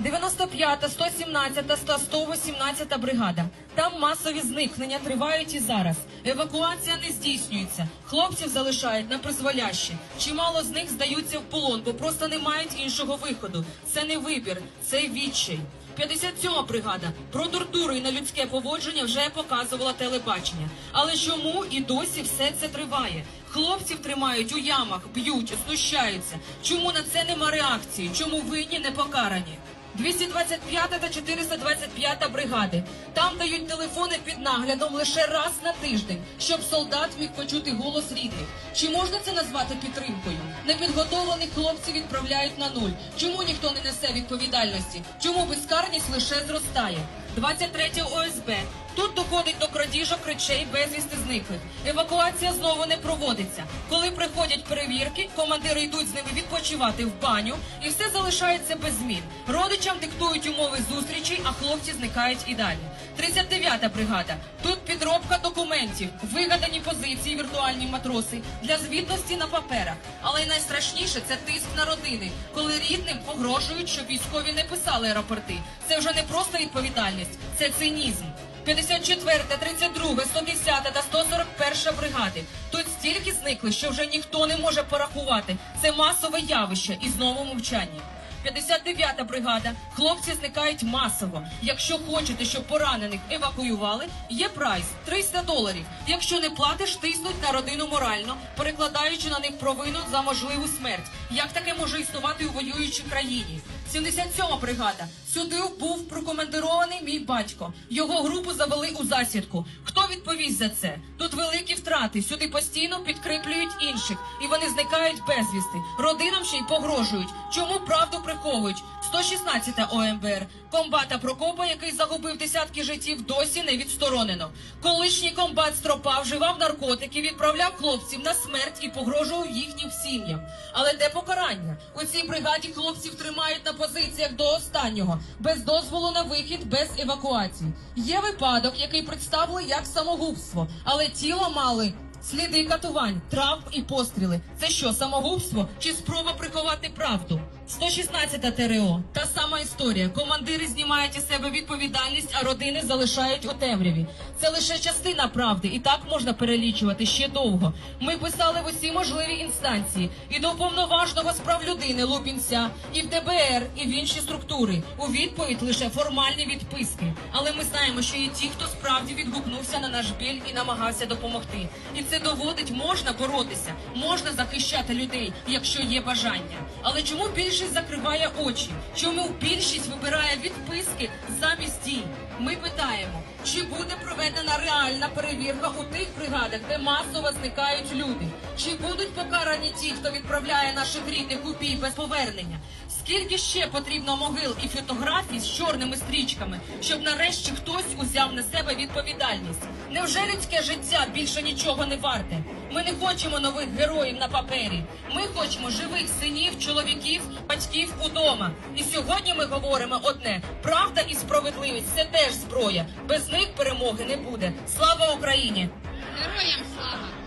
95, 117 та 118 бригада. Там масові зникнення тривають і зараз. Евакуація не здійснюється. Хлопців залишають на призволяще. Чимало з них здаються в полон, бо просто не мають іншого виходу. Це не вибір, це відчай. 57-ма бригада про тортуру і на людське поводження вже показувала телебачення. Але чому і досі все це триває? Хлопців тримають у ямах, б'ють, знущаються. Чому на це нема реакції? Чому винні не покарані? 225 та 425 бригади. Там дають телефони під наглядом лише раз на тиждень, щоб солдат міг почути голос рідних. Чи можна це назвати підтримкою? Непідготовлених хлопців відправляють на нуль. Чому ніхто не несе відповідальності? Чому безкарність лише зростає? 23 ОСБ. Тут доходить до крадіжок речей безвісти зниклих. Евакуація знову не проводиться. Коли приходять перевірки, командири йдуть з ними відпочивати в баню, і все залишається без змін. Родичам диктують умови зустрічей, а хлопці зникають і далі. 39-та бригада. Тут підробка документів, вигадані позиції, віртуальні матроси для звітності на паперах. Але найстрашніше це тиск на родини, коли рідним погрожують, щоб військові не писали рапорти. Це вже не просто відповідальність, це цинізм. 54, 32, 110 та 141 бригади. Тут стільки зникли, що вже ніхто не може порахувати. Це масове явище і знову мовчання. 59-та бригада. Хлопці зникають масово. Якщо хочете, щоб поранених евакуювали, є прайс 300 доларів. Якщо не платиш, тиснуть на родину морально, перекладаючи на них провину за можливу смерть. Як таке може існувати у воюючій країні? 77-ма бригада. Сюди був прокомандирований мій батько. Його групу завели у засідку. Відповість за це? Тут великі втрати. Сюди постійно підкріплюють інших, і вони зникають безвісти. Родинам ще й погрожують. Чому правду приховують? 116 ОМБР. Комбата Прокопа, який загубив десятки життів, досі не відсторонено. Колишній комбат Стропа вживав наркотики, відправляв хлопців на смерть і погрожував їхнім сім'ям. Але де покарання? У цій бригаді хлопців тримають на позиціях до останнього, без дозволу на вихід, без евакуації. Є випадок, який представили як самогубство, але тіло мали. Сліди катувань, травм і постріли. Це що, самогубство чи спроба приховати правду? 116 ТРО. Та сама історія. Командири знімають із себе відповідальність, а родини залишають у темряві. Це лише частина правди, і так можна перелічувати ще довго. Ми писали в усі можливі інстанції і до уповноваженого з прав людини Лупінця, і в ДБР, і в інші структури. У відповідь лише формальні відписки. Але ми знаємо, що є ті, хто справді відгукнувся на наш біль і намагався допомогти. І це доводить, можна боротися, можна захищати людей, якщо є бажання. Але чому більшість закриває очі? Чому більшість вибирає відписки замість дій? Ми питаємо, чи буде проведена реальна перевірка у тих бригадах, де масово зникають люди? Чи будуть покарані ті, хто відправляє наших рідних у бій без повернення? Скільки ще потрібно могил і фотографій з чорними стрічками, щоб нарешті хтось узяв на себе відповідальність? Невже людське життя більше нічого не варте? Ми не хочемо нових героїв на папері. Ми хочемо живих синів, чоловіків, батьків удома. І сьогодні ми говоримо одне: правда і справедливість це теж зброя. Без них перемоги не буде. Слава Україні! Героям слава!